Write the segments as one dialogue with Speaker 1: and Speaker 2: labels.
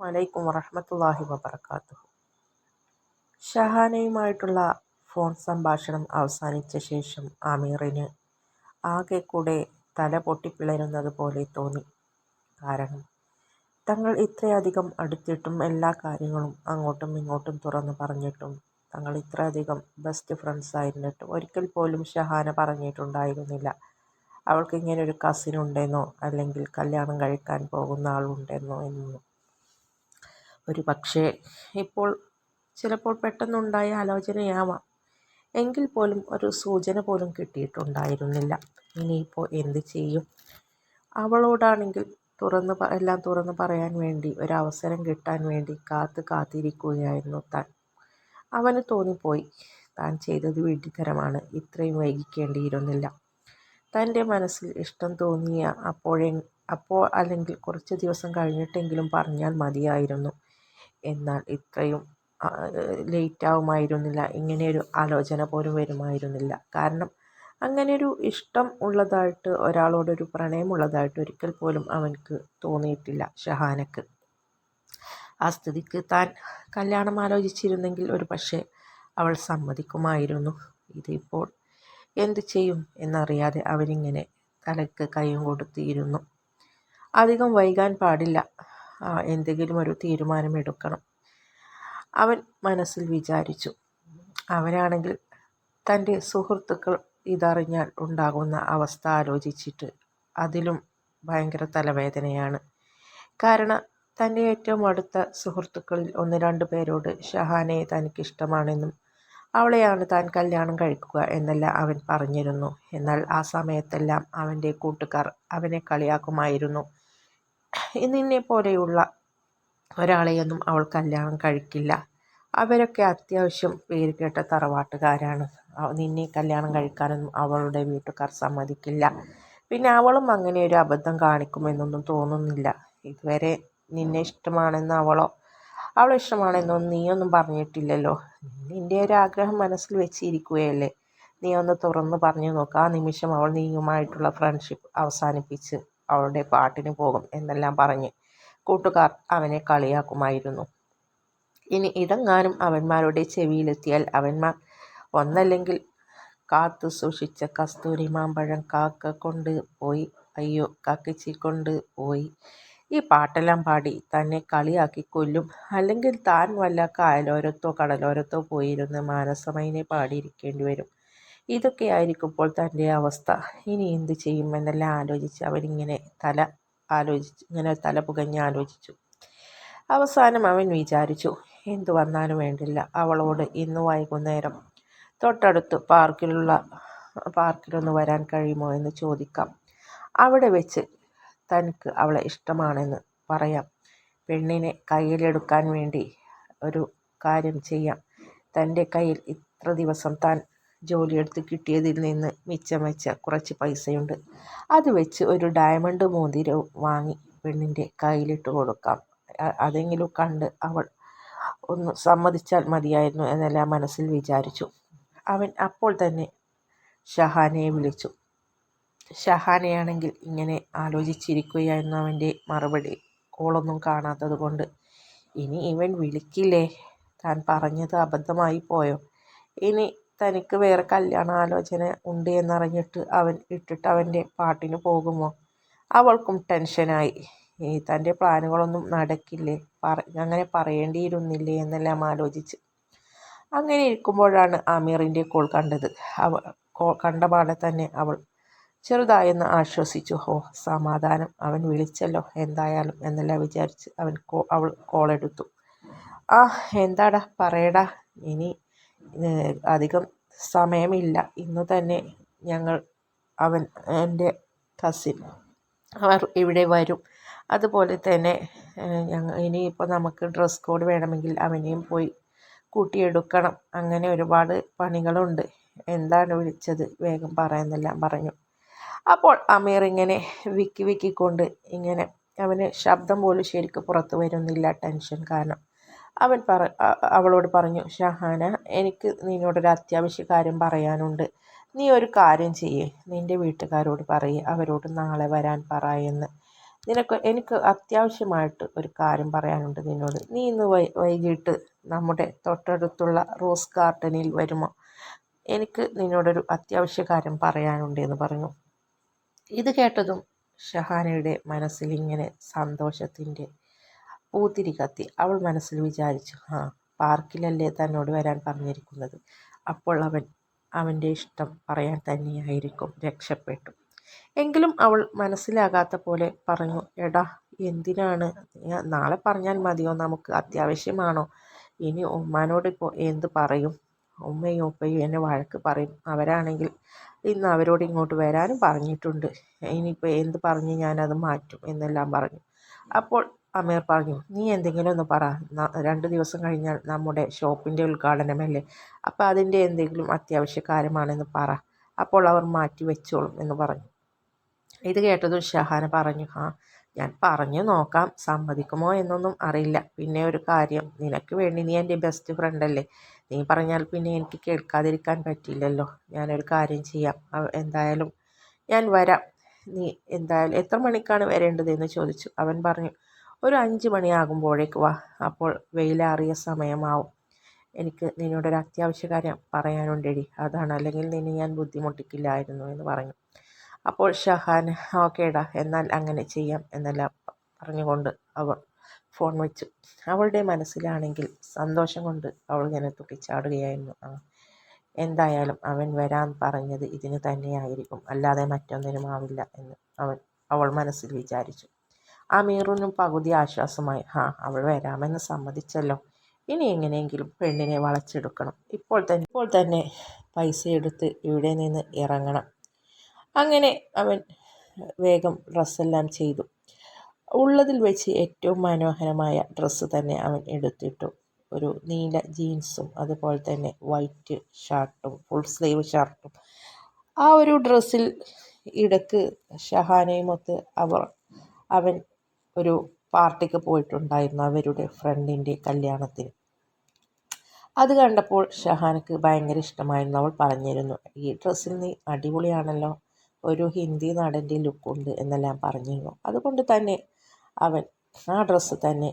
Speaker 1: വലൈക്കും വറഹമത്തല്ലാഹി വബർക്കാത്തു ഷഹാനയുമായിട്ടുള്ള ഫോൺ സംഭാഷണം അവസാനിച്ച ശേഷം ആമീറിന് ആകെ കൂടെ തല പൊട്ടിപ്പിളരുന്നത് പോലെ തോന്നി. കാരണം തങ്ങൾ ഇത്രയധികം അടുത്തിട്ടും എല്ലാ കാര്യങ്ങളും അങ്ങോട്ടും ഇങ്ങോട്ടും തുറന്നു പറഞ്ഞിട്ടും തങ്ങൾ ഇത്രയധികം ബെസ്റ്റ് ഫ്രണ്ട്സ് ആയിരുന്നിട്ടും ഒരിക്കൽ പോലും ഷഹാന പറഞ്ഞിട്ടുണ്ടായിരുന്നില്ല. അവൾക്ക് ഇങ്ങനെ ഒരു കസിൻ ഉണ്ടെന്നോ അല്ലെങ്കിൽ കല്യാണം കഴിക്കാൻ പോകുന്ന ആളുണ്ടെന്നോ എന്നൊന്നും ഒരു പക്ഷേ ഇപ്പോൾ ചിലപ്പോൾ പെട്ടെന്നുണ്ടായ ആലോചനയാവാം. എങ്കിൽ പോലും ഒരു സൂചന പോലും കിട്ടിയിട്ടുണ്ടായിരുന്നില്ല. ഇനിയിപ്പോൾ എന്ത് ചെയ്യും? അവളോടാണെങ്കിൽ തുറന്ന് എല്ലാം തുറന്ന് പറയാൻ വേണ്ടി ഒരവസരം കിട്ടാൻ വേണ്ടി കാത്ത് കാത്തിരിക്കുകയായിരുന്നു താൻ. അവന് തോന്നിപ്പോയി. താൻ ചെയ്തത് വിഡ്ഢിതരമാണ്. ഇത്രയും വൈകിക്കേണ്ടിയിരുന്നില്ല. തന്റെ മനസ്സിൽ ഇഷ്ടം തോന്നിയ അപ്പോഴെ അപ്പോൾ അല്ലെങ്കിൽ കുറച്ച് ദിവസം കഴിഞ്ഞിട്ടെങ്കിലും പറഞ്ഞാൽ മതിയായിരുന്നു. എന്നാൽ ഇത്രയും ലേറ്റ് ലേറ്റാവുമായിരുന്നില്ല. ഇങ്ങനെയൊരു ആലോചന പോലും വരുമായിരുന്നില്ല. കാരണം അങ്ങനെയൊരു ഇഷ്ടം ഉള്ളതായിട്ട് ഒരാളോടൊരു പ്രണയമുള്ളതായിട്ട് ഒരിക്കൽ പോലും അവൻക്ക് തോന്നിയിട്ടില്ല ഷഹാനക്ക്. ആ സ്ഥിതിക്ക് താൻ കല്യാണം ആലോചിച്ചിരുന്നെങ്കിൽ ഒരു പക്ഷേ അവൾ സമ്മതിക്കുമായിരുന്നു. ഇതിപ്പോൾ എന്ത് ചെയ്യും എന്നറിയാതെ അവരിങ്ങനെ തലക്ക് കൈയും കൊടുത്തിരുന്നു. അധികം വൈകാൻ പാടില്ല. എന്തെങ്കിലും ഒരു തീരുമാനമെടുക്കണം. അവൻ മനസ്സിൽ വിചാരിച്ചു. അവനാണെങ്കിൽ തന്റെ സുഹൃത്തുക്കൾ ഇതറിഞ്ഞാൽ ഉണ്ടാകുന്ന അവസ്ഥ ആലോചിച്ചിട്ട് അതിലും ഭയങ്കര തലവേദനയാണ്. കാരണം തന്റെ ഏറ്റവും അടുത്ത സുഹൃത്തുക്കളിൽ ഒന്ന് രണ്ട് പേരോട് ഷഹാനയെ തനിക്കിഷ്ടമാണെന്നും അവളെയാണ് താൻ കല്യാണം കഴിക്കുക എന്നല്ല അവൻ പറഞ്ഞിരുന്നു. എന്നാൽ ആ സമയത്തെല്ലാം അവന്റെ കൂട്ടുകാർ അവനെ കളിയാക്കുമായിരുന്നു. നിന്നെ പോലെയുള്ള ഒരാളെയൊന്നും അവൾ കല്യാണം കഴിക്കില്ല. അവരൊക്കെ അത്യാവശ്യം പേര് കേട്ട തറവാട്ടുകാരാണ്. നിന്നെ കല്യാണം കഴിക്കാനൊന്നും അവളുടെ വീട്ടുകാർ സമ്മതിക്കില്ല. പിന്നെ അവളും അങ്ങനെ ഒരു അബദ്ധം കാണിക്കുമെന്നൊന്നും തോന്നുന്നില്ല. ഇതുവരെ നിന്നെ ഇഷ്ടമാണെന്ന് അവളോ അവളെ ഇഷ്ടമാണെന്നൊന്നും നീയൊന്നും പറഞ്ഞിട്ടില്ലല്ലോ. നിന്റെ ഒരു ആഗ്രഹം മനസ്സിൽ വെച്ചിരിക്കുകയല്ലേ. നീ ഒന്ന് തുറന്ന് പറഞ്ഞു നോക്ക്. ആ നിമിഷം അവൾ നീയുമായിട്ടുള്ള ഫ്രണ്ട്ഷിപ്പ് അവസാനിപ്പിച്ച്. അവളുടെ പാട്ടിന് പോകും എന്നെല്ലാം പറഞ്ഞ് കൂട്ടുകാർ അവനെ കളിയാക്കുമായിരുന്നു. ഇനി ഇതെങ്ങാനും അവന്മാരുടെ ചെവിയിലെത്തിയാൽ അവന്മാർ ഒന്നല്ലെങ്കിൽ കാത്തു സൂക്ഷിച്ച കസ്തൂരി മാമ്പഴം കാക്ക കൊണ്ട് പോയി അയ്യോ കാക്കച്ചി കൊണ്ട് പോയി. ഈ പാട്ടെല്ലാം പാടി തന്നെ കളിയാക്കി കൊല്ലും. അല്ലെങ്കിൽ താൻ വല്ല കായലോരത്തോ കടലോരത്തോ പോയിരുന്ന് മാനസമൈനെ പാടിയിരിക്കേണ്ടി വരും. ഇതൊക്കെയായിരിക്കുമ്പോൾ തന്റെ അവസ്ഥ. ഇനി എന്ത് ചെയ്യുമെന്നെല്ലാം ആലോചിച്ച് അവരിങ്ങനെ തല ആലോചിച്ച് ഇങ്ങനെ തല പുകഞ്ഞ് ആലോചിച്ചു. അവസാനം അവൻ വിചാരിച്ചു എന്തു വന്നാലും വേണ്ടില്ല അവളോട് ഇന്ന് വൈകുന്നേരം തൊട്ടടുത്ത് പാർക്കിലുള്ള പാർക്കിലൊന്ന് വരാൻ കഴിയുമോ എന്ന് ചോദിക്കാം. അവിടെ വെച്ച് തനിക്ക് അവളെ ഇഷ്ടമാണെന്ന് പറയാം. പെണ്ണിനെ കയ്യിലെടുക്കാൻ വേണ്ടി ഒരു കാര്യം ചെയ്യാം. തന്റെ കയ്യിൽ ഇത്ര ദിവസം താൻ ജോലിയെടുത്ത് കിട്ടിയതിൽ നിന്ന് മിച്ചം വെച്ച കുറച്ച് പൈസയുണ്ട്. അത് വെച്ച് ഒരു ഡയമണ്ട് മോതിരം വാങ്ങി പെണ്ണിന്റെ കയ്യിലിട്ട് കൊടുക്കാം. അതെങ്കിലും കണ്ട് അവൾ ഒന്ന് സമ്മതിച്ചാൽ മതിയായിരുന്നു എന്നെല്ലാം മനസ്സിൽ വിചാരിച്ചു. അവൻ അപ്പോൾ തന്നെ ഷഹാനയെ വിളിച്ചു. ഷഹാനയാണെങ്കിൽ ഇങ്ങനെ ആലോചിച്ചിരിക്കുകയായിരുന്നു അവന്റെ മറുപടി. കോളൊന്നും കാണാത്തത് കൊണ്ട് ഇനി ഇവൻ വിളിക്കില്ലേ? താൻ പറഞ്ഞത് അബദ്ധമായി പോയോ? ഇനി തനിക്ക് വേറെ കല്യാണ ആലോചന ഉണ്ട് എന്നറിഞ്ഞിട്ട് അവൻ ഇട്ടിട്ട് അവന്റെ പാട്ടിന് പോകുമോ? അവൾക്കും ടെൻഷനായി. ഈ തന്റെ പ്ലാനുകളൊന്നും നടക്കില്ലേ? പറ അങ്ങനെ പറയേണ്ടിയിരുന്നില്ലേ എന്നെല്ലാം ആലോചിച്ച്. അങ്ങനെ ഇരിക്കുമ്പോഴാണ് അമീറിന്റെ കോൾ കണ്ടത്. അവ കണ്ട പാടെ തന്നെ അവൾ ചെറുതായെന്ന് ആശ്വസിച്ചു. ഹോ സമാധാനം. അവൻ വിളിച്ചല്ലോ എന്തായാലും എന്നെല്ലാം വിചാരിച്ച് അവൻ അവൾ കോൾ എടുത്തു. ആ എന്താടാ പറയടാ. ഇനി അധികം സമയമില്ല. ഇന്നു തന്നെ ഞങ്ങൾ അവൻ എന്റെ കസിൻ അവർ ഇവിടെ വരും. അതുപോലെ തന്നെ ഞങ്ങൾ ഇനിയിപ്പോൾ നമുക്ക് ഡ്രസ് കോഡ് വേണമെങ്കിൽ അവനെയും പോയി കൂട്ടിയെടുക്കണം. അങ്ങനെ ഒരുപാട് പണികളുണ്ട്. എന്താണ് വിളിച്ചത്? വേഗം പറയുന്നെല്ലാം പറഞ്ഞു. അപ്പോൾ അമീർ ഇങ്ങനെ വിക്കി വിക്കിക്കൊണ്ട് ഇങ്ങനെ അവന് ശബ്ദം പോലും ശരിക്കും പുറത്തു വരുന്നില്ല. ടെൻഷൻ കാരണം. അവൻ പറ അവളോട് പറഞ്ഞു ഷഹാന എനിക്ക് നിന്നോടൊരു അത്യാവശ്യ കാര്യം പറയാനുണ്ട്. നീ ഒരു കാര്യം ചെയ്യേ. നിന്റെ വീട്ടുകാരോട് പറയേ. അവരോട് നാളെ വരാൻ പറ എന്ന്. നിനക്ക് എനിക്ക് അത്യാവശ്യമായിട്ട് ഒരു കാര്യം പറയാനുണ്ട് നിന്നോട്. നീ ഇന്ന് വൈകിട്ട് നമ്മുടെ തൊട്ടടുത്തുള്ള റോസ് ഗാർഡനിൽ വരുമോ? എനിക്ക് നിന്നോടൊരു അത്യാവശ്യ കാര്യം പറയാനുണ്ട് എന്ന് പറഞ്ഞു. ഇത് കേട്ടതും ഷഹാനയുടെ മനസ്സിൽ ഇങ്ങനെ സന്തോഷത്തിന്റെ പൂത്തിരി കത്തി അവൾ മനസ്സിൽ വിചാരിച്ചു ആ പാർക്കിലല്ലേ തന്നോട് വരാൻ പറഞ്ഞിരിക്കുന്നത്? അപ്പോൾ അവൻ അവന്റെ ഇഷ്ടം പറയാൻ തന്നെയായിരിക്കും രക്ഷപ്പെട്ടു. എങ്കിലും അവൾ മനസ്സിലാകാത്ത പോലെ പറഞ്ഞു എടാ എന്തിനാണ്? നാളെ പറഞ്ഞാൽ മതിയോ? നമുക്ക് അത്യാവശ്യമാണോ? ഇനി ഉമ്മാനോട് ഇപ്പോൾ എന്ത് പറയും? ഉമ്മയും ഉപ്പയും എന്നെ വഴക്ക് പറയും. അവരാണെങ്കിൽ ഇന്ന് അവരോട് ഇങ്ങോട്ട് വരാനും പറഞ്ഞിട്ടുണ്ട്. ഇനിയിപ്പോൾ എന്ത് പറഞ്ഞ് ഞാനത് മാറ്റും എന്നെല്ലാം പറഞ്ഞു. അപ്പോൾ അമീർ പറഞ്ഞു നീ എന്തെങ്കിലും ഒന്ന് പറ. രണ്ട് ദിവസം കഴിഞ്ഞാൽ നമ്മുടെ ഷോപ്പിന്റെ ഉദ്ഘാടനമല്ലേ അപ്പോൾ അതിന്റെ എന്തെങ്കിലും അത്യാവശ്യ കാര്യമാണെന്ന് പറ. അപ്പോൾ അവർ മാറ്റി വെച്ചോളും എന്ന് പറഞ്ഞു. ഇത് കേട്ടതും ഷഹാന പറഞ്ഞു ആ ഞാൻ പറഞ്ഞു നോക്കാം. സമ്മതിക്കുമോ എന്നൊന്നും അറിയില്ല. പിന്നെ ഒരു കാര്യം. നിനക്ക് വേണ്ടി നീ എന്റെ ബെസ്റ്റ് ഫ്രണ്ട് അല്ലേ? നീ പറഞ്ഞാൽ പിന്നെ എനിക്ക് കേൾക്കാതിരിക്കാൻ പറ്റില്ലല്ലോ. ഞാനൊരു കാര്യം ചെയ്യാം. എന്തായാലും ഞാൻ വരാം. നീ എന്തായാലും എത്ര മണിക്കാണ് വരേണ്ടതെന്ന് ചോദിച്ചു. അവൻ പറഞ്ഞു ഒരു അഞ്ച് മണിയാകുമ്പോഴേക്ക് വാ. അപ്പോൾ വെയിലാറിയ സമയമാവും. എനിക്ക് നിന്നോട് ഒരു അത്യാവശ്യ കാര്യം പറയാനുണ്ടെടി. അതാണ്. അല്ലെങ്കിൽ നിന്നെ ഞാൻ ബുദ്ധിമുട്ടിക്കില്ലായിരുന്നു എന്ന് പറഞ്ഞു. അപ്പോൾ ഷഹാൻ ഓക്കേടാ എന്നാൽ അങ്ങനെ ചെയ്യാം എന്നെല്ലാം പറഞ്ഞുകൊണ്ട് അവൾ ഫോൺ വെച്ചു. അവളുടെ മനസ്സിലാണെങ്കിൽ സന്തോഷം കൊണ്ട് അവൾ ഇങ്ങനെ തുട്ടിച്ചാടുകയായിരുന്നു ആ എന്തായാലും അവൻ വരാൻ പറഞ്ഞത് ഇതിന് തന്നെയായിരിക്കും. അല്ലാതെ മറ്റൊന്നിനും ആവില്ല എന്ന് അവൻ അവൾ മനസ്സിൽ വിചാരിച്ചു. അമീറിനും പകുതി ആശ്വാസമായി. ഹാ അവൾ വരാമെന്ന് സമ്മതിച്ചല്ലോ. ഇനി എങ്ങനെയെങ്കിലും പെണ്ണിനെ വളച്ചെടുക്കണം. ഇപ്പോൾ തന്നെ ഇപ്പോൾ തന്നെ പൈസ എടുത്ത് ഇവിടെ നിന്ന് ഇറങ്ങണം. അങ്ങനെ അവൻ വേഗം ഡ്രസ്സെല്ലാം ചെയ്തു. ഉള്ളതിൽ വെച്ച് ഏറ്റവും മനോഹരമായ ഡ്രസ്സ് തന്നെ അവൻ എടുത്തിട്ടു. ഒരു നീല ജീൻസും അതുപോലെ തന്നെ വൈറ്റ് ഷർട്ടും ഫുൾ സ്ലീവ് ഷർട്ടും. ആ ഒരു ഡ്രസ്സിൽ ഇടയ്ക്ക് ഷഹാനയുമൊത്ത് അവർ അവൻ ഒരു പാർട്ടിക്ക് പോയിട്ടുണ്ടായിരുന്നു അവരുടെ ഫ്രണ്ടിന്റെ കല്യാണത്തിന്. അത് കണ്ടപ്പോൾ ഷഹാനക്ക് ഭയങ്കര ഇഷ്ടമായിരുന്നു. അവൾ പറഞ്ഞിരുന്നു ഈ ഡ്രസ്സിൽ നീ അടിപൊളിയാണല്ലോ ഒരു ഹിന്ദി നടന്റെ ലുക്കുണ്ട് എന്നെല്ലാം പറഞ്ഞിരുന്നു. അതുകൊണ്ട് തന്നെ അവൻ ആ ഡ്രസ്സ് തന്നെ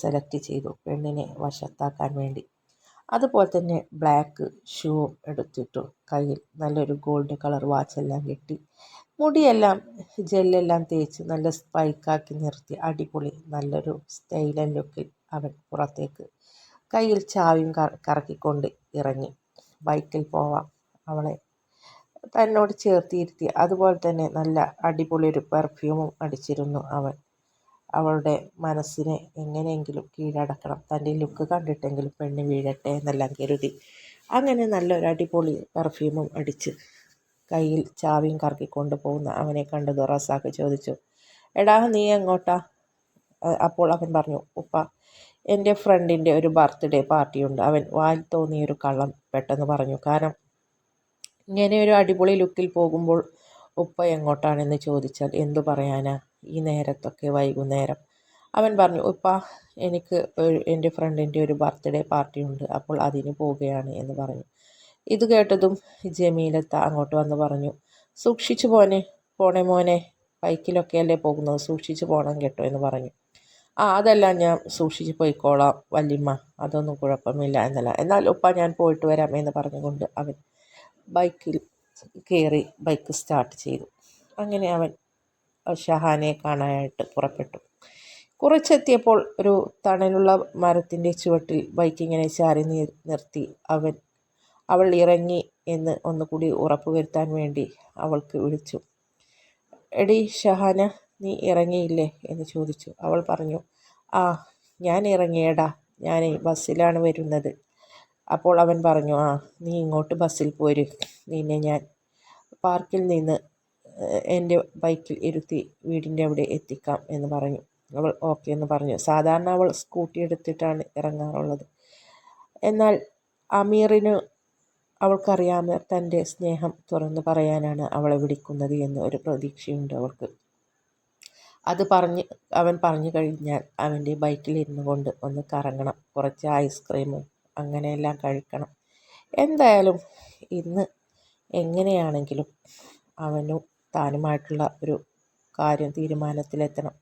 Speaker 1: സെലക്ട് ചെയ്തു പെണ്ണിനെ വശത്താക്കാൻ വേണ്ടി. അതുപോലെ തന്നെ ബ്ലാക്ക് ഷൂ എടുത്തിട്ടു കയ്യിൽ നല്ലൊരു ഗോൾഡ് കളർ വാച്ചെല്ലാം കെട്ടി മുടിയെല്ലാം ജെല്ലെല്ലാം തേച്ച് നല്ല സ്പൈക്കാക്കി നിർത്തി അടിപൊളി നല്ലൊരു സ്റ്റൈലൻ ലുക്കിൽ അവൻ പുറത്തേക്ക് കയ്യിൽ ചാവിയും കറക്കിക്കൊണ്ട് ഇറങ്ങി. ബൈക്കിൽ പോവാം അവളെ. തന്നോട് ചേർത്തിയിരുത്തി. അതുപോലെ തന്നെ നല്ല അടിപൊളി ഒരു പെർഫ്യൂമും അടിച്ചിരുന്നു അവൻ. അവളുടെ മനസ്സിനെ എങ്ങനെയെങ്കിലും കീഴടക്കണം. തന്റെ ലുക്ക് കണ്ടിട്ടെങ്കിലും പെണ്ണ് വീഴട്ടെ എന്നെല്ലാം കരുതി. അങ്ങനെ നല്ലൊരു അടിപൊളി പെർഫ്യൂമും അടിച്ച് കയ്യിൽ ചാവിയും കറക്കിക്കൊണ്ട് കൊണ്ടുപോകുന്ന അവനെ കണ്ട് ദൊറാസാക്ക് ചോദിച്ചു. എടാ നീ എങ്ങോട്ടാ? അപ്പോൾ അവൻ പറഞ്ഞു ഉപ്പ എന്റെ ഫ്രണ്ടിന്റെ ഒരു ബർത്ത്ഡേ പാർട്ടിയുണ്ട്. അവൻ വായിൽ തോന്നിയൊരു കള്ളം പെട്ടെന്ന് പറഞ്ഞു. കാരണം ഇങ്ങനെ ഒരു അടിപൊളി ലുക്കിൽ പോകുമ്പോൾ ഉപ്പ എങ്ങോട്ടാണെന്ന് ചോദിച്ചാൽ എന്തു പറയാനാ? ഈ നേരത്തൊക്കെ വൈകുന്നേരം. അവൻ പറഞ്ഞു ഉപ്പ എനിക്ക് എന്റെ ഫ്രണ്ടിന്റെ ഒരു ബർത്ത്ഡേ പാർട്ടിയുണ്ട്. അപ്പോൾ അതിന് പോവുകയാണ് എന്ന് പറഞ്ഞു. ഇത് കേട്ടതും ജമീലത്ത അങ്ങോട്ട് വന്ന് പറഞ്ഞു സൂക്ഷിച്ചു പോനെ പോണേ മോനെ. ബൈക്കിലൊക്കെ അല്ലേ പോകുന്നത്. സൂക്ഷിച്ചു പോകണം കേട്ടോ എന്ന് പറഞ്ഞു. ആ അതെല്ലാം ഞാൻ സൂക്ഷിച്ച് പോയിക്കോളാം വല്യമ്മ. അതൊന്നും കുഴപ്പമില്ല എന്നല്ല. എന്നാൽ ഉപ്പ ഞാൻ പോയിട്ട് വരാം എന്ന് പറഞ്ഞുകൊണ്ട് അവൻ ബൈക്കിൽ കയറി ബൈക്ക് സ്റ്റാർട്ട് ചെയ്തു. അങ്ങനെ അവൻ ഷഹാനെ കാണാനായിട്ട് പുറപ്പെട്ടു. കുറച്ചെത്തിയപ്പോൾ ഒരു തണലുള്ള മരത്തിന്റെ ചുവട്ടിൽ ബൈക്ക് ഇങ്ങനെ ചാരി നിർത്തി അവൻ അവൾ ഇറങ്ങി എന്ന് ഒന്നുകൂടി ഉറപ്പുവരുത്താൻ വേണ്ടി അവൾക്ക് വിളിച്ചു. എടി ഷഹാന നീ ഇറങ്ങിയില്ലേ? എന്ന് ചോദിച്ചു. അവൾ പറഞ്ഞു ആ ഞാൻ ഇറങ്ങിയടാ. ഞാൻ ബസ്സിലാണ് വരുന്നത്. അപ്പോൾ അവൻ പറഞ്ഞു ആ നീ ഇങ്ങോട്ട് ബസ്സിൽ പോര്. നിന്നെ ഞാൻ പാർക്കിൽ നിന്ന് എന്റെ ബൈക്കിൽ ഇരുത്തി വീടിന്റെ അവിടെ എത്തിക്കാം എന്ന് പറഞ്ഞു. അവൾ ഓക്കെ എന്ന് പറഞ്ഞു. സാധാരണ അവൾ സ്കൂട്ടി എടുത്തിട്ടാണ് ഇറങ്ങാറുള്ളത്. എന്നാൽ അമീറിന് അവൾക്കറിയാമ തന്റെ സ്നേഹം തുറന്നു പറയാനാണ് അവളെ വിളിക്കുന്നത് എന്ന് ഒരു പ്രതീക്ഷയുണ്ട് അവൾക്ക്. അത് പറഞ്ഞ് അവൻ പറഞ്ഞു കഴിഞ്ഞാൽ അവന്റെ ബൈക്കിൽ ഇരുന്നു കൊണ്ട് ഒന്ന് കറങ്ങണം. കുറച്ച് ഐസ്ക്രീമും അങ്ങനെയെല്ലാം കഴിക്കണം. എന്തായാലും ഇന്ന് എങ്ങനെയാണെങ്കിലും അവനും താനുമായിട്ടുള്ള ഒരു കാര്യം തീരുമാനത്തിലെത്തണം.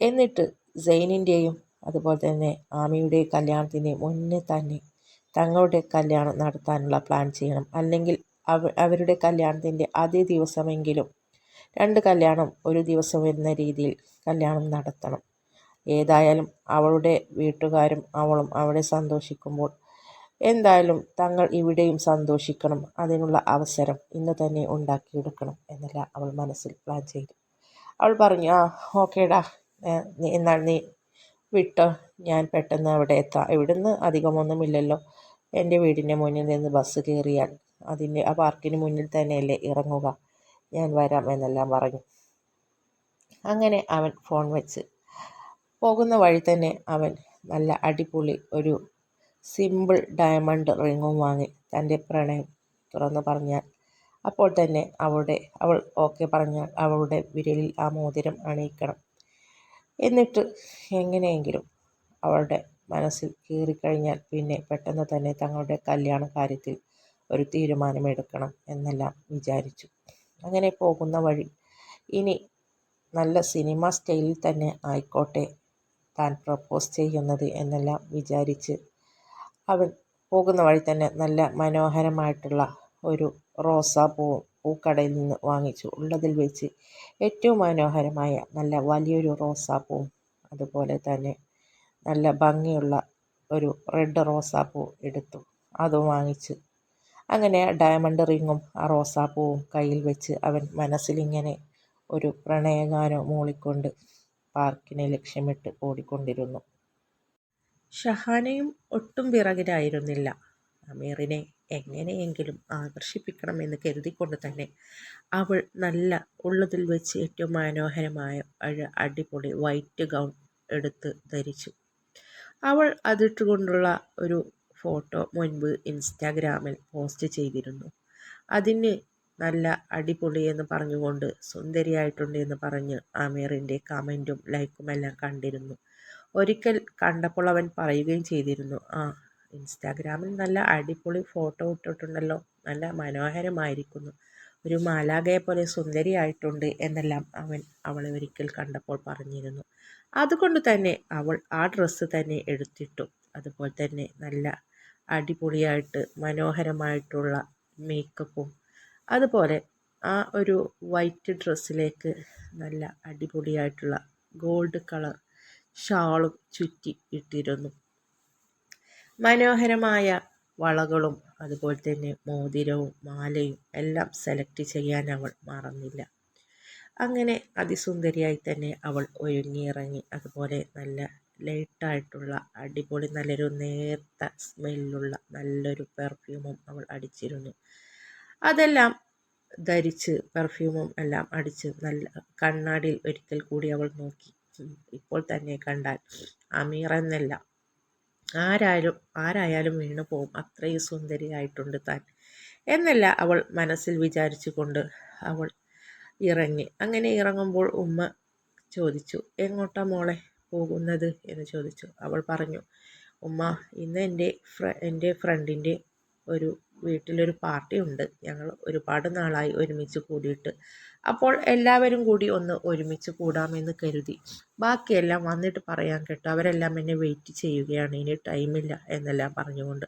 Speaker 1: എന്നിട്ട് സെയിനിന്റെയും അതുപോലെ തന്നെ ആമിയുടെയും കല്യാണത്തിന് മുന്നേ തന്നെ തങ്ങളുടെ കല്യാണം നടത്താനുള്ള പ്ലാൻ ചെയ്യണം. അല്ലെങ്കിൽ അവ അവരുടെ കല്യാണത്തിന്റെ അതേ ദിവസമെങ്കിലും രണ്ട് കല്യാണം ഒരു ദിവസം എന്ന രീതിയിൽ കല്യാണം നടത്തണം. ഏതായാലും അവളുടെ വീട്ടുകാരും അവളും അവിടെ സന്തോഷിക്കുമ്പോൾ എന്തായാലും തങ്ങൾ ഇവിടെയും സന്തോഷിക്കണം. അതിനുള്ള അവസരം ഇന്ന് തന്നെ ഉണ്ടാക്കിയെടുക്കണം എന്നെല്ലാം അവൾ മനസ്സിൽ പ്ലാൻ ചെയ്തു. അവൾ പറഞ്ഞു ആ ഓക്കേടാ. എന്നാൽ നീ വിട്ടോ? ഞാൻ പെട്ടെന്ന് അവിടെ എത്താം. ഇവിടുന്ന് അധികമൊന്നുമില്ലല്ലോ. എന്റെ വീടിന്റെ മുന്നിൽ നിന്ന് ബസ് കയറിയാൽ അതിന്റെ ആ പാർക്കിന് മുന്നിൽ തന്നെയല്ലേ ഇറങ്ങുക. ഞാൻ വരാം എന്നെല്ലാം പറഞ്ഞു. അങ്ങനെ അവൻ ഫോൺ വെച്ച്. പോകുന്ന വഴി തന്നെ അവൻ നല്ല അടിപൊളി ഒരു സിമ്പിൾ ഡയമണ്ട് റിങ്ങും വാങ്ങി. തന്റെ പ്രണയം തുറന്നു പറഞ്ഞാൽ അപ്പോൾ തന്നെ അവളുടെ അവൾ ഓക്കെ പറഞ്ഞാൽ അവളുടെ വിരലിൽ ആ മോതിരം അണിയിക്കണം. എന്നിട്ട് എങ്ങനെയെങ്കിലും അവളുടെ മനസ്സിൽ കീറിക്കഴിഞ്ഞാൽ പിന്നെ പെട്ടെന്ന് തന്നെ തങ്ങളുടെ കല്യാണ കാര്യത്തിൽ ഒരു തീരുമാനമെടുക്കണം എന്നെല്ലാം വിചാരിച്ചു. അങ്ങനെ പോകുന്ന വഴി ഇനി നല്ല സിനിമ സ്റ്റൈലിൽ തന്നെ ആയിക്കോട്ടെ താൻ പ്രപ്പോസ് ചെയ്യുന്നത് എന്നെല്ലാം വിചാരിച്ച് അവൻ പോകുന്ന വഴി തന്നെ നല്ല മനോഹരമായിട്ടുള്ള ഒരു റോസാപ്പൂ പൂക്കടയിൽ നിന്ന് വാങ്ങിച്ചു. ഉള്ളതിൽ വെച്ച് ഏറ്റവും മനോഹരമായ നല്ല വലിയൊരു റോസാപ്പൂവും അതുപോലെ തന്നെ നല്ല ഭംഗിയുള്ള ഒരു റെഡ് റോസാപ്പൂ എടുത്തു. അതും വാങ്ങിച്ച് അങ്ങനെ ഡയമണ്ട് റിങ്ങും ആ റോസാപ്പൂവും കയ്യിൽ വെച്ച് അവൻ മനസ്സിലിങ്ങനെ ഒരു പ്രണയഗാനം മൂളിക്കൊണ്ട് പാർക്കിനെ ലക്ഷ്യമിട്ട് ഓടിക്കൊണ്ടിരുന്നു. ഷഹാനയും ഒട്ടും പിറകിലായിരുന്നില്ല അമീറിനെ എങ്ങനെയെങ്കിലും ആകർഷിപ്പിക്കണമെന്ന് കരുതിക്കൊണ്ട് തന്നെ അവൾ നല്ല ഉള്ളതിൽ വെച്ച് ഏറ്റവും മനോഹരമായ അടിപൊളി വൈറ്റ് ഗൗൺ എടുത്ത് ധരിച്ചു. അവൾ അതിട്ടുകൊണ്ടുള്ള ഒരു ഫോട്ടോ മുൻപ് ഇൻസ്റ്റാഗ്രാമിൽ പോസ്റ്റ് ചെയ്തിരുന്നു. അതിന് നല്ല അടിപൊളി എന്ന് പറഞ്ഞുകൊണ്ട് സുന്ദരിയായിട്ടുണ്ട് എന്ന് പറഞ്ഞ് ആമീറിന്റെ കമന്റും ലൈക്കുമെല്ലാം കണ്ടിരുന്നു. ഒരിക്കൽ കണ്ടപ്പോൾ അവൻ പറയുകയും ചെയ്തിരുന്നു ആ ഇൻസ്റ്റാഗ്രാമിൽ നല്ല അടിപൊളി ഫോട്ടോ ഇട്ടിട്ടുണ്ടല്ലോ. നല്ല മനോഹരമായിരിക്കുന്നു. ഒരു മാലാഖയെ പോലെ സുന്ദരിയായിട്ടുണ്ട് എന്നെല്ലാം അവൻ അവളെ ഒരിക്കൽ കണ്ടപ്പോൾ പറഞ്ഞിരുന്നു. അതുകൊണ്ട് തന്നെ അവൾ ആ ഡ്രസ്സ് തന്നെ എടുത്തിട്ടു. അതുപോലെ തന്നെ നല്ല അടിപൊളിയായിട്ട് മനോഹരമായിട്ടുള്ള മേക്കപ്പും അതുപോലെ ആ ഒരു വൈറ്റ് ഡ്രസ്സിലേക്ക് നല്ല അടിപൊളിയായിട്ടുള്ള ഗോൾഡ് കളർ ഷാളും ചുറ്റി ഇട്ടിരുന്നു. മനോഹരമായ വളകളും അതുപോലെ തന്നെ മോതിരവും മാലയും എല്ലാം സെലക്ട് ചെയ്യാൻ അവൾ മറന്നില്ല. അങ്ങനെ അതിസുന്ദരിയായി തന്നെ അവൾ ഒരുങ്ങിയിറങ്ങി. അതുപോലെ നല്ല ലൈറ്റായിട്ടുള്ള അടിപൊളി നല്ലൊരു നേർത്ത സ്മെല്ലുള്ള നല്ലൊരു പെർഫ്യൂമും അവൾ അടിച്ചിരുന്നു. അതെല്ലാം ധരിച്ച് പെർഫ്യൂമും എല്ലാം അടിച്ച് നല്ല കണ്ണാടിയിൽ ഒരിക്കൽ കൂടി അവൾ നോക്കി. ഇപ്പോൾ തന്നെ കണ്ടാൽ അമീർ എന്നല്ല ആരായാലും ആരായാലും വീണു പോവും. അത്രയും സുന്ദരിയായിട്ടുണ്ട് താൻ. എന്നല്ല അവൾ മനസ്സിൽ വിചാരിച്ചുകൊണ്ട് അവൾ ഇറങ്ങി. അങ്ങനെ ഇറങ്ങുമ്പോൾ ഉമ്മ ചോദിച്ചു എങ്ങോട്ടാ മോളെ പോകുന്നത്? എന്ന് ചോദിച്ചു. അവൾ പറഞ്ഞു ഉമ്മ ഇന്ന് എന്റെ ഫ്ര എന്റെ ഫ്രണ്ടിന്റെ ഒരു വീട്ടിലൊരു പാർട്ടി ഉണ്ട്. ഞങ്ങൾ ഒരുപാട് നാളായി ഒരുമിച്ച് കൂടിയിട്ട്. അപ്പോൾ എല്ലാവരും കൂടി ഒന്ന് ഒരുമിച്ച് കൂടാമെന്ന് കരുതി. ബാക്കിയെല്ലാം വന്നിട്ട് പറയാൻ കേട്ടോ. അവരെല്ലാം എന്നെ വെയിറ്റ് ചെയ്യുകയാണ്. ഇനി ടൈമില്ല എന്നെല്ലാം പറഞ്ഞുകൊണ്ട്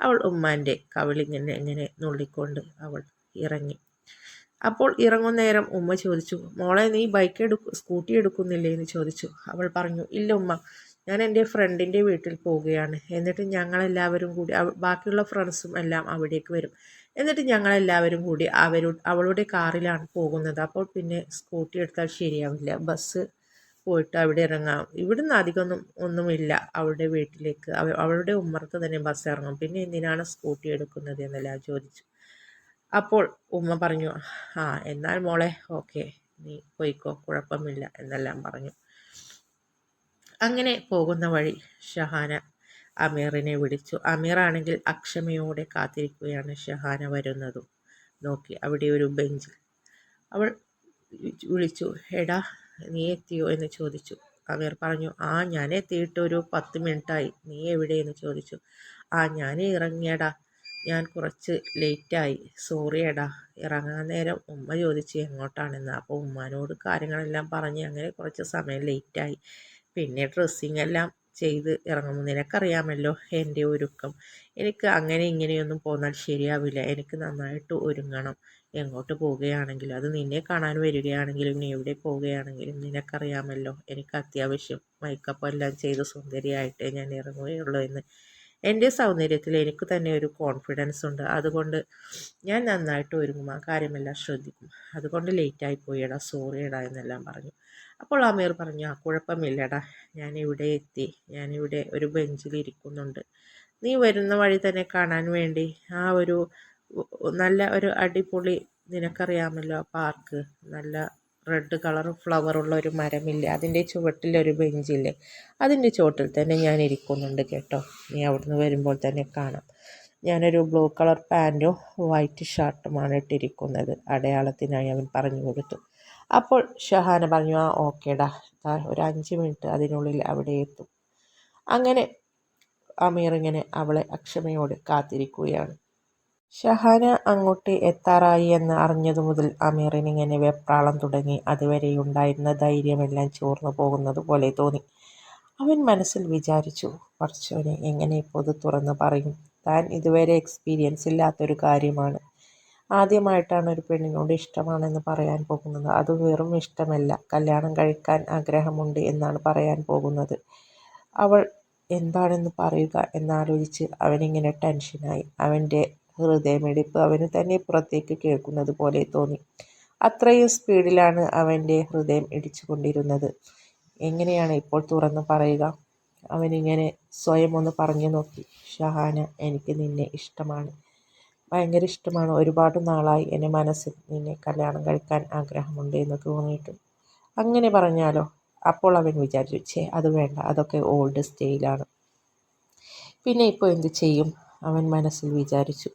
Speaker 1: അവൾ ഉമ്മാന്റെ കവിളിങ്ങനെ ഇങ്ങനെ നുള്ളിക്കൊണ്ട് അവൾ ഇറങ്ങി. അപ്പോൾ ഇറങ്ങുന്നേരം ഉമ്മ ചോദിച്ചു മോളെ നീ ബൈക്ക് എടുക്കു സ്കൂട്ടി എടുക്കുന്നില്ലേ? എന്ന് ചോദിച്ചു. അവൾ പറഞ്ഞു ഇല്ല ഉമ്മ ഞാൻ എന്റെ ഫ്രണ്ടിന്റെ വീട്ടിൽ പോവുകയാണ്. എന്നിട്ട് ഞങ്ങളെല്ലാവരും കൂടി ബാക്കിയുള്ള ഫ്രണ്ട്സും എല്ലാം അവിടേക്ക് വരും. എന്നിട്ട് ഞങ്ങളെല്ലാവരും കൂടി അവരു അവളുടെ കാറിലാണ് പോകുന്നത്. അപ്പോൾ പിന്നെ സ്കൂട്ടി എടുത്താൽ ശരിയാവില്ല. ബസ് പോയിട്ട് അവിടെ ഇറങ്ങാം. ഇവിടുന്ന് അധികമൊന്നും ഒന്നുമില്ല അവളുടെ വീട്ടിലേക്ക്. അവളുടെ ഉമ്മർക്ക് തന്നെ ബസ് ഇറങ്ങും. പിന്നെ എന്തിനാണ് സ്കൂട്ടി എടുക്കുന്നത് എന്നെല്ലാം ചോദിച്ചു. അപ്പോൾ ഉമ്മ പറഞ്ഞു ആ എന്നാൽ മോളെ ഓക്കെ നീ പോയിക്കോ കുഴപ്പമില്ല എന്നെല്ലാം പറഞ്ഞു. അങ്ങനെ പോകുന്ന വഴി ഷഹാന അമീറിനെ വിളിച്ചു. അമീറാണെങ്കിൽ അക്ഷമയോടെ കാത്തിരിക്കുകയാണ് ഷഹാന വരുന്നതും. നോക്കി അവിടെ ഒരു ബെഞ്ചിൽ. അവൾ വിളിച്ചു എടാ നീ എത്തിയോ? എന്ന് ചോദിച്ചു. അമീർ പറഞ്ഞു ആ ഞാൻ എത്തിയിട്ട് ഒരു പത്ത് മിനിറ്റായി. നീ എവിടെയെന്ന് ചോദിച്ചു. ആ ഞാൻ ഇറങ്ങിയടാ. ഞാൻ കുറച്ച് ലേറ്റായി. സോറി എടാ. ഇറങ്ങാൻ നേരം ഉമ്മ ചോദിച്ച് എങ്ങോട്ടാണെന്ന്. അപ്പോൾ ഉമ്മാനോട് കാര്യങ്ങളെല്ലാം പറഞ്ഞ് അങ്ങനെ കുറച്ച് സമയം ലേറ്റായി. പിന്നെ ഡ്രസ്സിങ് എല്ലാം ചെയ്ത് ഇറങ്ങുമ്പോൾ നിനക്കറിയാമല്ലോ എന്റെ ഒരുക്കം. എനിക്ക് അങ്ങനെ ഇങ്ങനെയൊന്നും പോന്നാൽ ശരിയാവില്ല. എനിക്ക് നന്നായിട്ട് ഒരുങ്ങണം. എങ്ങോട്ട് പോവുകയാണെങ്കിലും അത് നിന്നെ കാണാൻ വരികയാണെങ്കിലും നീ എവിടെ പോവുകയാണെങ്കിലും നിനക്കറിയാമല്ലോ. എനിക്ക് അത്യാവശ്യം മേക്കപ്പ് എല്ലാം ചെയ്ത് സുന്ദരിയായിട്ടേ ഞാൻ ഇറങ്ങുകയുള്ളൂ എന്ന്. എന്റെ സൗന്ദര്യത്തിൽ എനിക്ക് തന്നെ ഒരു കോൺഫിഡൻസ് ഉണ്ട്. അതുകൊണ്ട് ഞാൻ നന്നായിട്ട് ഒരുങ്ങും. ആ കാര്യമെല്ലാം ശ്രദ്ധിക്കും. അതുകൊണ്ട് ലേറ്റായി പോയിടാ സോറിയടാ എന്നെല്ലാം പറഞ്ഞു. അപ്പോൾ അമീർ പറഞ്ഞു ആ കുഴപ്പമില്ലടാ. ഞാനിവിടെ എത്തി. ഞാനിവിടെ ഒരു ബെഞ്ചിൽ ഇരിക്കുന്നുണ്ട്. നീ വരുന്ന വഴി തന്നെ കാണാൻ വേണ്ടി ആ ഒരു നല്ല ഒരു അടിപൊളി നിനക്കറിയാമല്ലോ പാർക്ക് നല്ല റെഡ് കളർ ഫ്ലവറുള്ള ഒരു മരമില്ലേ? അതിന്റെ ചുവട്ടിലൊരു ബെഞ്ചില്ലേ? അതിന്റെ ചുവട്ടിൽ തന്നെ ഞാൻ ഇരിക്കുന്നുണ്ട് കേട്ടോ. നീ അവിടുന്ന് വരുമ്പോൾ തന്നെ കാണാം. ഞാനൊരു ബ്ലൂ കളർ പാന്റും വൈറ്റ് ഷർട്ടുമാണ് ഇട്ടിരിക്കുന്നത്. അടയാളത്തിനായി അവൻ പറഞ്ഞു കൊടുത്തു. അപ്പോൾ ഷഹാന പറഞ്ഞു ആ ഓക്കേടാ ഒരു അഞ്ച് മിനിറ്റ് അതിനുള്ളിൽ അവിടെ എത്തും. അങ്ങനെ അമീർ ഇങ്ങനെ അവളെ അക്ഷമയോട് കാത്തിരിക്കുകയാണ്. ഷഹാന അങ്ങോട്ട് എത്താറായി എന്ന് അറിഞ്ഞതു മുതൽ അമീറിനിങ്ങനെ വെപ്രാളം തുടങ്ങി. അതുവരെയുണ്ടായിരുന്ന ധൈര്യമെല്ലാം ചോർന്നു പോകുന്നത് പോലെ തോന്നി. അവൻ മനസ്സിൽ വിചാരിച്ചു പറച്ചവനെ എങ്ങനെ ഇപ്പോൾ തുറന്ന് പറയും? താൻ ഇതുവരെ എക്സ്പീരിയൻസ് ഇല്ലാത്തൊരു കാര്യമാണ്. ആദ്യമായിട്ടാണ് ഒരു പെണ്ണിനോട് ഇഷ്ടമാണെന്ന് പറയാൻ പോകുന്നത്. അത് വെറും ഇഷ്ടമല്ല. കല്യാണം കഴിക്കാൻ ആഗ്രഹമുണ്ട് എന്നാണ് പറയാൻ പോകുന്നത്. അവൾ എന്താണെന്ന് പറയുക എന്നാലോചിച്ച് അവനിങ്ങനെ ടെൻഷനായി. അവന്റെ ഹൃദയമിടിപ്പ് അവന് തന്നെ പുറത്തേക്ക് കേൾക്കുന്നത് പോലെ തോന്നി. അത്രയും സ്പീഡിലാണ് അവന്റെ ഹൃദയം ഇടിച്ചുകൊണ്ടിരുന്നത്. എങ്ങനെയാണ് ഇപ്പോൾ തുറന്ന് പറയുക? അവനിങ്ങനെ സ്വയം ഒന്ന് പറഞ്ഞു നോക്കി. ഷഹാന എനിക്ക് നിന്നെ ഇഷ്ടമാണ്. ഭയങ്കര ഇഷ്ടമാണ്. ഒരുപാട് നാളായി എന്റെ മനസ്സിൽ നിന്നെ കല്യാണം കഴിക്കാൻ ആഗ്രഹമുണ്ട് എന്ന് തോന്നിയിട്ട്. അങ്ങനെ പറഞ്ഞാലോ? അപ്പോൾ അവൻ വിചാരിച്ചു ഛേ അത് വേണ്ട. അതൊക്കെ ഓൾഡ് സ്റ്റേയിലാണ് പിന്നെ ഇപ്പോൾ എന്ത് ചെയ്യും? അവൻ മനസ്സിൽ വിചാരിച്ചു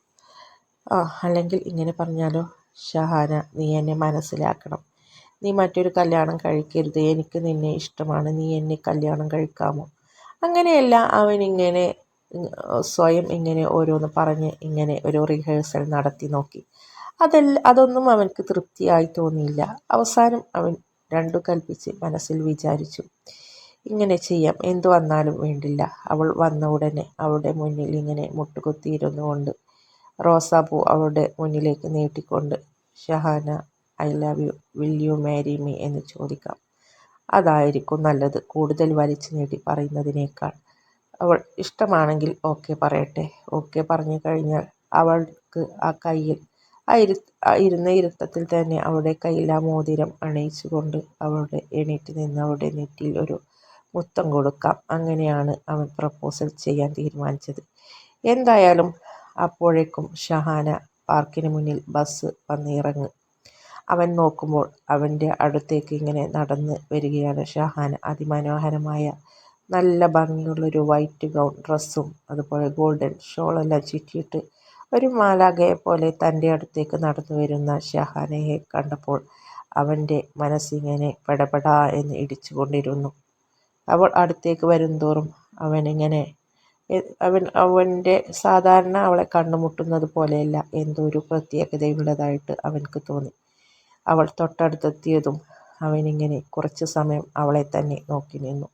Speaker 1: ആ അല്ലെങ്കിൽ ഇങ്ങനെ പറഞ്ഞാലോ ഷഹാന നീ എന്നെ മനസ്സിലാക്കണം. നീ മറ്റൊരു കല്യാണം കഴിക്കരുത്. എനിക്ക് നിന്നെ ഇഷ്ടമാണ്. നീ എന്നെ കല്യാണം കഴിക്കാമോ? അങ്ങനെയല്ല അവനിങ്ങനെ സ്വയം ഇങ്ങനെ ഓരോന്ന് പറഞ്ഞ് ഇങ്ങനെ ഒരു റിഹേഴ്സൽ നടത്തി നോക്കി. അതല്ല അതൊന്നും അവൻക്ക് തൃപ്തിയായി തോന്നിയില്ല. അവസാനം അവൻ രണ്ടു കൽപ്പിച്ച് മനസ്സിൽ വിചാരിച്ചു ഇങ്ങനെ ചെയ്യാം. എന്തു വന്നാലും വേണ്ടില്ല. അവൾ വന്ന ഉടനെ അവളുടെ മുന്നിൽ ഇങ്ങനെ മുട്ടുകുത്തിയിരുന്നു കൊണ്ട് റോസാപ്പൂ അവളുടെ മുന്നിലേക്ക് നീട്ടിക്കൊണ്ട് Shahana I love you will you marry me? എന്ന് ചോദിക്കാം. അതായിരിക്കും നല്ലത് കൂടുതൽ വലിച്ചു നീട്ടി പറയുന്നതിനേക്കാൾ. അവൾ ഇഷ്ടമാണെങ്കിൽ ഓക്കെ പറയട്ടെ ഓക്കെ പറഞ്ഞു കഴിഞ്ഞാൽ അവൾക്ക് ആ കയ്യിൽ ആ ഇരു ഇരുന്ന ഇരുത്തത്തിൽ തന്നെ അവളുടെ കയ്യിൽ ആ മോതിരം അണിയിച്ചുകൊണ്ട് അവളുടെ എണീറ്റ് നിന്ന് അവളുടെ നെറ്റിയിൽ ഒരു മുത്തം കൊടുക്കാം. അങ്ങനെയാണ് അവൻ പ്രപ്പോസൽ ചെയ്യാൻ തീരുമാനിച്ചത്. എന്തായാലും അപ്പോഴേക്കും ഷഹാന പാർക്കിന് മുന്നിൽ ബസ് വന്നിറങ്ങി. അവൻ നോക്കുമ്പോൾ അവന്റെ അടുത്തേക്ക് ഇങ്ങനെ നടന്ന് വരികയാണ് ഷഹാന. അതിമനോഹരമായ നല്ല ഭംഗിയുള്ളൊരു വൈറ്റ് ഗൗൺ ഡ്രസ്സും അതുപോലെ ഗോൾഡൻ ഷോളെല്ലാം ചുറ്റിയിട്ട് ഒരു മാലാഖയെ പോലെ തന്റെ അടുത്തേക്ക് നടന്നു വരുന്ന ഷഹാനയെ കണ്ടപ്പോൾ അവന്റെ മനസ്സിങ്ങനെ പെടപെടാ എന്ന് ഇടിച്ചുകൊണ്ടിരുന്നു. അവൾ അടുത്തേക്ക് വരുംതോറും അവനിങ്ങനെ അവൻ അവന്റെ സാധാരണ അവളെ കണ്ടുമുട്ടുന്നത് പോലെയല്ല എന്തോ ഒരു പ്രത്യേകതയുള്ളതായിട്ട് അവൻക്ക് തോന്നി. അവൾ തൊട്ടടുത്തെത്തിയതും അവനിങ്ങനെ കുറച്ച് സമയം അവളെ തന്നെ നോക്കി നിന്നു.